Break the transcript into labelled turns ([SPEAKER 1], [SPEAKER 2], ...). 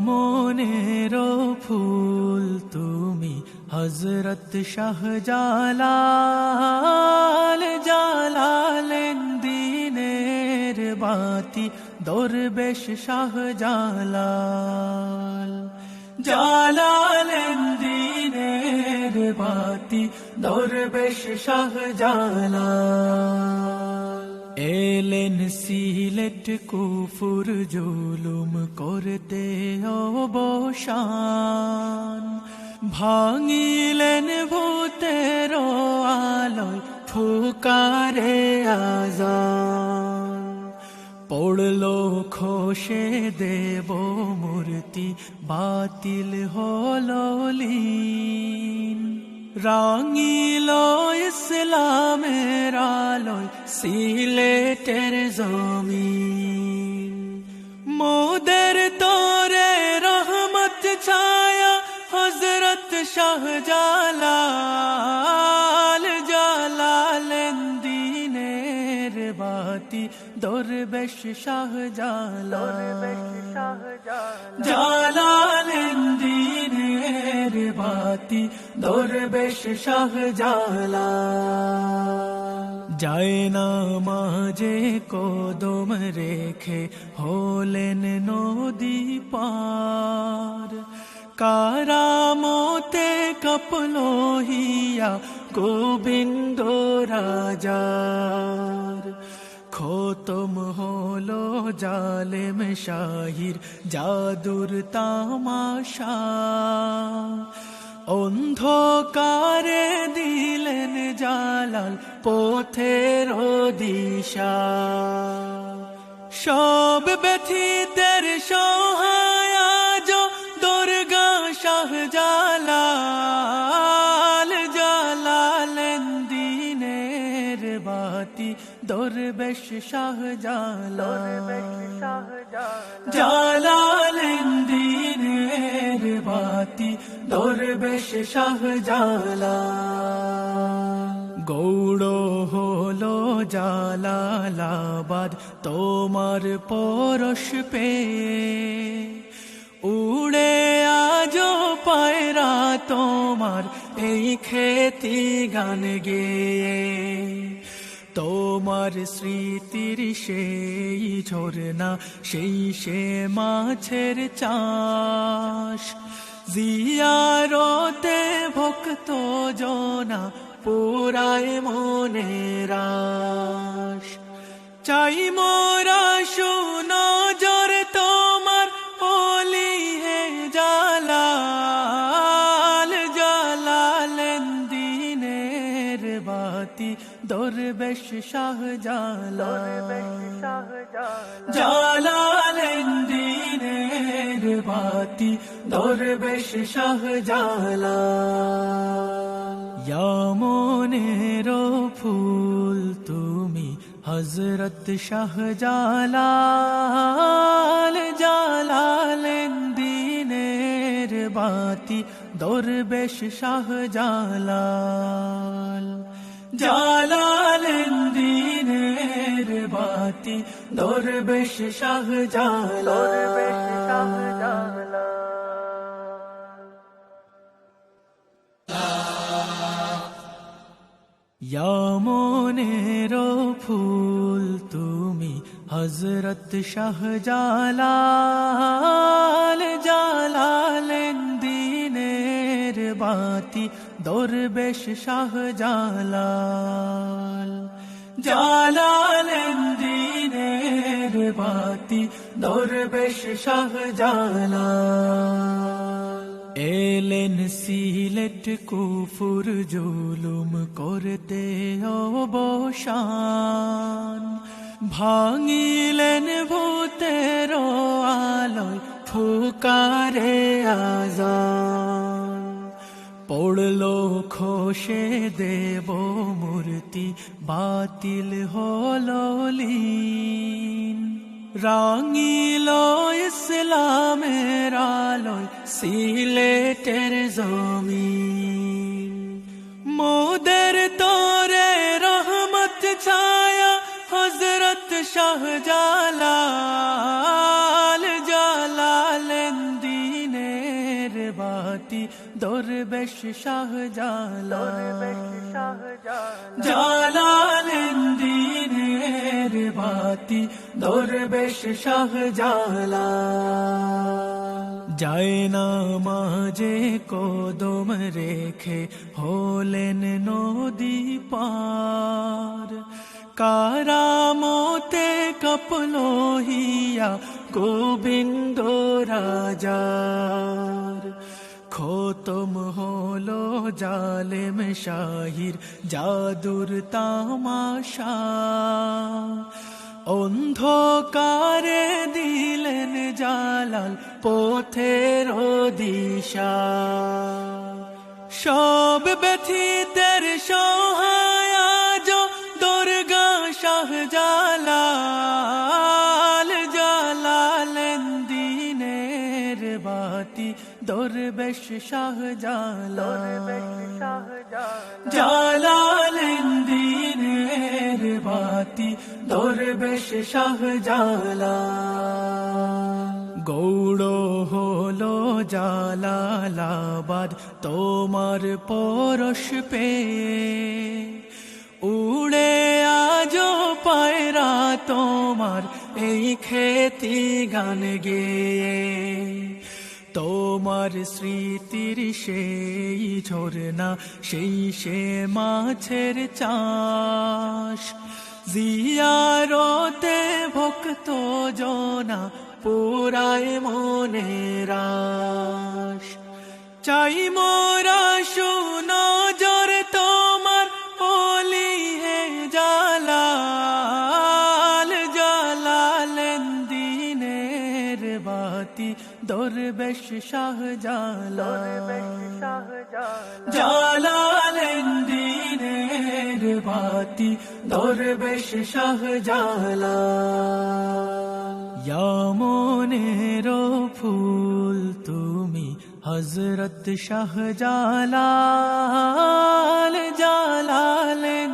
[SPEAKER 1] মনের ফুল তুমি হজরত শাহজালাল জালালেন দিনের বাতি, দরবেশ শাহজালাল জালালেন দিনের বাতি, দরবেশ শাহজালাল এলেন সিলেট কুফুর জুলুম করতে অবসান। ভাঙিলেন ভূতের আলোয় ফুকারে আজান। পড়ল খোসে দেব মূর্তি বাতিল হলো লীন। রাঙিল ইসলামের আলোয় সিলেটের জমিন। মোদের তোরে রহমত ছায়া হজরত শাহজালাল জালালেন দিনের বাতি। দরবেশ শাহজালাল জালালেন দিনের বাতি দরবেশ শাহজালাল যায় না মাঝে কদম রেখে, হলেন নদী পার। কারামতে কপলো হিয়া গোবিন্দ রাজার। খতম হলো জালেম শাহির জাদুর তামাশা। অন্ধকারে দিলেন জালাল পথের দিশা। সব ব্যথিতের সহায় দরবেশ শাহ জালাল জালালেন দিনের বাতি দরবেশ শাহ জালাল গৌড় হলো জালালাবাদ তোমার পরশ পে উড়ে আজ পায়রা তোমার এই খেতি গান গেয়ে। তোমার স্মৃতির সেই ঝরনা সেই সে মাছের চাষ। জিয়ারতে ভক্ত জনা পুরায় মনে রাস চাই মোরা সুনজর দরবেশ শাহ জালাল জালালেন দিনের বাতি দরবেশ শাহ জালাল মনের ফুল তুমি হজরত শাহ জালাল জালালেন দিনের বাতি দরবেশ শাহ জালাল জালালেন দিনের বাতি দরবেশ শাহ জালাল মনের ফুল তুমি হজরত শাহজালাল জালালেন দিনের বাতি দরবেশ শাহজালাল। জালালেন দিনের বাতি দরবেশ শাহজালাল। এলেন সিলেট কুফুর জুলুম করতে অবসান। ভাঙিলেন ভূতের আলোয় ফুকারে আজান। পড়ল খোসে দেব মূর্তি, বাতিল হলো লীন। রাঙিল ইসলামের আলোয় সিলেটের জমিন। মোদের তোরে রহমত, ছায়া হজরত শাহজালাল। দরবেশ শাহ জালা জালালেন দিনের বাতি দরবেশ শাহ জালা যায় না মাঝে কদম রেখে হলেন নদী পার। কারামতে কপলো হিয়া গোবিন্দ রাজার। খতম জালেম শাহির জাদুর তামাশা। অন্ধকারে দিলেন জালাল পথের দিশা। সব ব্যথিতের সহায় বাতি দরবেশ শাহ জালাল জালালেন দিনের বাতি দরবেশ শাহ জালাল গৌড় হলো জালালাবাদ তোমার পরশ পে উড়ে আজ পায়রা তোমার এই খেতি গান গেয়ে তোমার স্মৃতির সেই ঝরনা সেই সে মাছের চাষ। জিয়ারতে ভক্ত জনা পুরায় মনেরাস চাই মোরা সুনজর বাতি দরবেশ জালালেন দিনের বাতি দরবেশ শাহ জালাল মনের ফুল তুমি হজরত শাহ জালাল জালালেন